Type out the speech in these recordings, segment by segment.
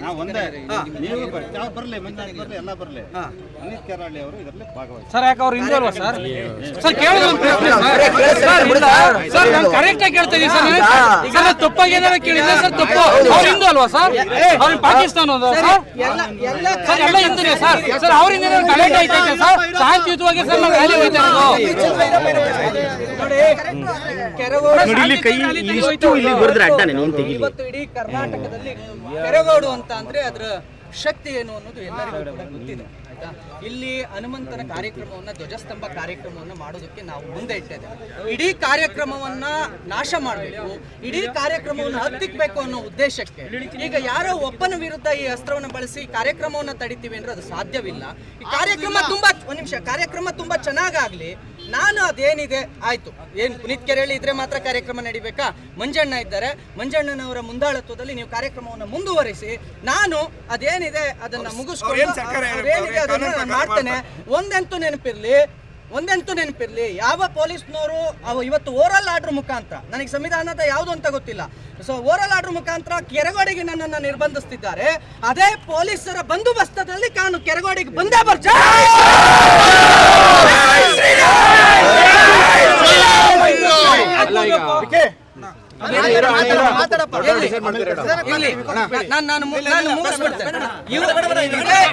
ನಾವು ಒಂದೇ ನೀವು ಬರಲಿ ಮಂಜುನಾಥ್ ಬರಲಿ ಎಲ್ಲ ಬರಲಿ ಅನಿತ್ ಕೆರಾಳಿ ಅವರು ಇದರಲ್ಲಿ ಭಾಗವಹಿಸಿ ಸರ್ ಯಾಕೆ ಅವ್ರು ಹಿಂದೂ ಅಲ್ವಾ ಸರ್ ಸರ್ ಕೇಳೋದು ಸರ್. ಸರ್ ನಾನು ಕರೆಕ್ಟ್ ಆಗಿ ಕೇಳ್ತಾ ಇದೀನಿ ಸರ್ ತಪ್ಪಾಗಿ ಏನಾರ ಕೇಳಿದ್ರೆ ಸರ್ ತಪ್ಪು ಅವ್ರು ಹಿಂದೂ ಅಲ್ವಾ ಸರ್ ಅವ್ರು ಪಾಕಿಸ್ತಾನ ಅಲ್ವಾ ಸರ್ ಸರ್ ಎಲ್ಲ ಹಿಂದೂನೇ ಸರ್ ಸರ್ ಅವ್ರಿಂದ ಏನಾದ್ರು ಗಲಾಟೆ ಆಯ್ತೈತೆ ಸರ್ ಶಾಂತಿಯುತವಾಗಿ ಸರ್ ನಾವು ರ್ಯಾಲಿ ಹೋಯ್ತಾ ಇಲ್ಲಿ ಕೈ ಇಷ್ಟು ಇಲ್ಲಿ ಬರೆದ್ರೆ ಅಡ್ಡಾನೆ ನೋಡ್ತೀವಿ ತೆಗಿಲಿ ಕರ್ನಾಟಕದಲ್ಲಿ ಕೆರಗೋಡು ಅಂತ ಅಂದ್ರೆ ಅದರ ಶಕ್ತಿ ಏನು ಅನ್ನೋದು ಎಲ್ಲರಿಗೂ ಕೂಡ ಗೊತ್ತಿದೆ. ಆಯ್ತಾ ಇಲ್ಲಿ ಹನುಮಂತನ ಕಾರ್ಯಕ್ರಮವನ್ನ ಧ್ವಜಸ್ತಂಭ ಕಾರ್ಯಕ್ರಮವನ್ನ ಮಾಡೋದಕ್ಕೆ ನಾವು ಮುಂದೆ ಇಟ್ಟಿದ್ದೇವೆ. ಇಡೀ ಕಾರ್ಯಕ್ರಮವನ್ನ ನಾಶ ಮಾಡಬೇಕು ಇಡೀ ಕಾರ್ಯಕ್ರಮವನ್ನು ಹತ್ತಿಕ್ಬೇಕು ಅನ್ನೋ ಉದ್ದೇಶಕ್ಕೆ ಈಗ ಯಾರೋ ಒಬ್ಬನ ವಿರುದ್ಧ ಈ ಅಸ್ತ್ರವನ್ನು ಬಳಸಿ ಕಾರ್ಯಕ್ರಮವನ್ನ ತಡಿತೀವಿ ಅಂದ್ರೆ ಅದು ಸಾಧ್ಯವಿಲ್ಲ. ಈ ಕಾರ್ಯಕ್ರಮ ತುಂಬಾ ಒಂದ್ ನಿಮಿಷ ಕಾರ್ಯಕ್ರಮ ತುಂಬಾ ಚೆನ್ನಾಗಾಗ್ಲಿ ನಾನು ಅದೇನಿದೆ ಆಯ್ತು. ಏನ್ ಪುನೀತ್ ಕೆರೆಯಲ್ಲಿ ಇದ್ರೆ ಮಾತ್ರ ಕಾರ್ಯಕ್ರಮ ನಡಿಬೇಕಾ? ಮಂಜಣ್ಣ ಇದ್ದಾರೆ. ಮಂಜಣ್ಣನವರ ಮುಂದಾಳತ್ವದಲ್ಲಿ ನೀವು ಕಾರ್ಯಕ್ರಮವನ್ನು ಮುಂದುವರಿಸಿ ನಾನು ಅದೇನಿದೆ ಅದನ್ನ ಮುಗಿಸ್ಕೊಂಡು ನಾನು ಮಾಡ್ತೇನೆ. ಒಂದಂತೂ ನೆನಪಿರ್ಲಿ ಒಂದಂತೂ ನೆನಪಿರ್ಲಿ ಯಾವ ಪೊಲೀಸ್ನವರು ಅವ ಇವತ್ತು ಓರಲ್ ಆರ್ಡರ್ ಮುಖಾಂತರ ನನಗೆ ಸಂವಿಧಾನದ ಯಾವುದು ಅಂತ ಗೊತ್ತಿಲ್ಲ. ಸೊ ಓರಲ್ ಆರ್ಡರ್ ಮುಖಾಂತರ ಕೆರೆಗೋಡಿಗೆ ನನ್ನನ್ನು ನಿರ್ಬಂಧಿಸ್ತಿದ್ದಾರೆ. ಅದೇ ಪೊಲೀಸರ ಬಂದೋಬಸ್ತದಲ್ಲಿ ನಾನು ಕೆರಗೋಡಿಗೆ ಬಂದೇ ಬರ್ತೀನಿ ಇಲ್ಲಿ. ನಾನ್- ನಾನು ಮು- ನಾನು ಮುಗಿಸ್ಬಿಡ್ತೇನೆ. ಇವ್ರು- ಇದೇ-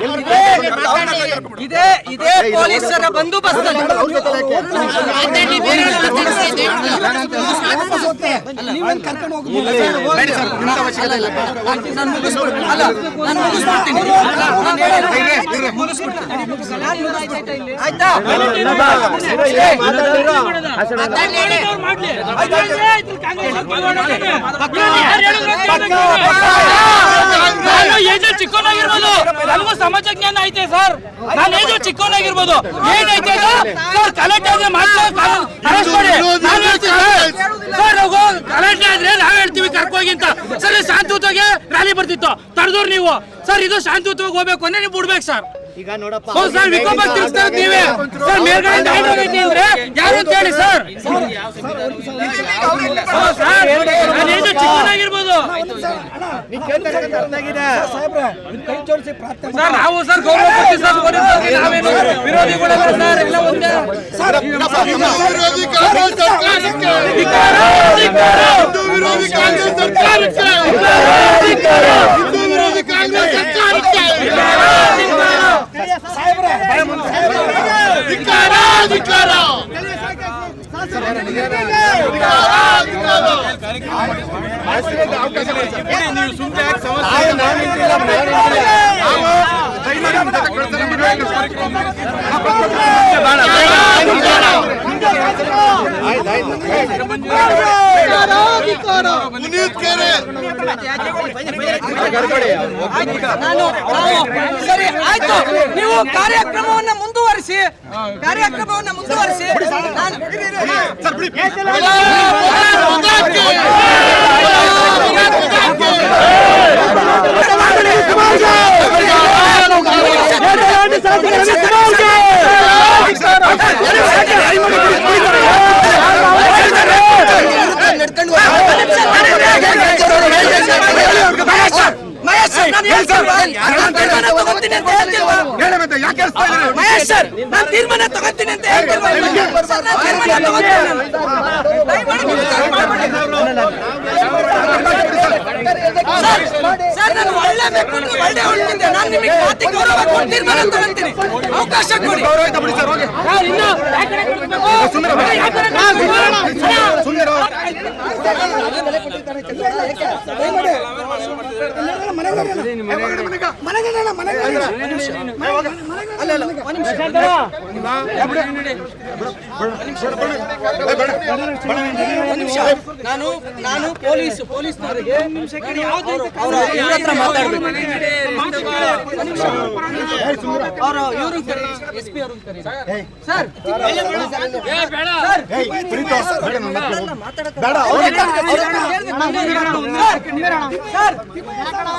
ಇದೇ ಇದೇ ಪೊಲೀಸರ ಬಂದೋಬಸ್ತಲ್ಲಿ ಆಯ್ತಾ ಚಿಕ್ಕವನಾಗಿರ್ಬೋದು ನನಗೂ ಸಮಾಜ ಜ್ಞಾನ ಐತೆ ಸರ್ ನಾನು ಏಜ್ ಚಿಕ್ಕವನಾಗಿರ್ಬೋದು ಏನೈತೆ? ಸರ್ ಮಾತ್ರ ಅರೆಸ್ಟ್ ಮಾಡಿ ನಾವ್ ಹೇಳ್ತೀವಿ ಸರ್ ಹೋಗು ಗಲಾಟೆ ಆದ್ರೆ ನಾವ್ ಹೇಳ್ತೀವಿ ಕರ್ಕೋಗಿ ಅಂತ. ಸರ್ ಶಾಂತಿಯುತವಾಗಿ ರ್ಯಾಲಿ ಬರ್ತಿತ್ತು. ತಡೆದವ್ರು ನೀವು. ಸರ್ ಇದು ಶಾಂತಿಯುತವಾಗಿ ಹೋಗ್ಬೇಕು ಅಂದ್ರೆ ನೀವು ಬಿಡ್ಬೇಕು ಸರ್. ಈಗ ನೋಡಪ್ಪ ಹೌದು ಸರ್ ವಿಕೋಪ ತಿರ್ಸ್ತಾ ಇರೋದು ನೀವೇ ಸರ್ ಆಗೈತೆ ಅಂದ್ರೆ ಯಾರು ಅಂತ ಹೇಳಿ ಸರ್. ಹೌದು ಸರ್ ನಾನು ಏಜ್ ಚಿಕ್ಕವನಾಗಿರ್ಬೋದು ಸರ್ ನಾವು ಸರ್ ಗೌರವ ಕೊಡ್ತೀವಿ ಸರ್ ಪೊಲೀಸರಿಗೆ ನಾವೇನು ವಿರೋಧಿಗಳಲ್ಲ ಸರ್ ಎಲ್ಲ ಒಂದೇ ವಿರೋಧಿ ಕಾಂಗ್ರೆಸ್ ಸರ್ಕಾರಕ್ಕೆ ಧಿಕ್ಕಾರ, ಧಿಕ್ಕಾರ, ಹಿಂದೂ ವಿರೋಧಿ ಕಾಂಗ್ರೆಸ್ ಸರ್ಕಾರಕ್ಕೆ ಹಿಂದೂ ವಿರೋಧಿ ಕಾಂಗ್ರೆಸ್ ಸರ್ಕಾರಕ್ಕೆ ಧಿಕ್ಕಾರ ಧಿಕ್ಕಾರ ಪುನೀತ್ ಕೆರೆ ನಾನು ಆಯ್ತು ನೀವು ಕಾರ್ಯಕ್ರಮವನ್ನ ಮುಂದುವರಿಸಿ. ಕಾರ್ಯಕ್ರಮವನ್ನ ಮುಂದುವರಿಸಿ ನಾನು ಮಹೇಶ್ ಸರ್, ನಾನು ಹೇಳ್ತಿಲ್ವಾ? ನಾನು ತೀರ್ಮಾನ ತಗೊಂತೀನಿ ಅಂತ ಹೇಳ್ತಿಲ್ವಾ? ಮಹೇಶ್ ಸರ್ ನಾನು ತೀರ್ಮಾನ ತಗೋತೀನಿ ಅಂತ ಹೇಳ್ತಿಲ್ವಾ? ಸರ್, ನಾನು ತೀರ್ಮಾನ ತಗೊಂತೀನಿ ನಾನು. ದಯಮಾಡಿ ನೀವು ಸರ್ ಮಾಡ್ಬೇಡಿ. ಸರ್, ಸರ್ ನಾನು ಒಳ್ಳೆ ಬೇಕು ಒಳ್ಳೆ ಹೊಡ್ತಿದ್ದೆ ನಾನು ನಿಮಗೆ ಮಾತಿ ಗೌರವ ಕೊಟ್ಟು ತೀರ್ಮಾನ ತಗೊಂತೀನಿ ಅವಕಾಶ ಕಡೆ. ಅಲ್ಲ ನಾನು ನಾನು ಪೊಲೀಸ್ ಪೊಲೀಸ್ನವರಿಗೆ ಅವರು ಇವ್ರ ಹತ್ರ ಮಾತಾಡ್ಬೇಕು ಅವರು ಇವ್ರನ್ನ ಕರಿ ಎಸ್ ಪಿ ಅವ್ರನ್ನ ಕರಿ ಸರ್ ಸರ್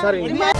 ಸರ್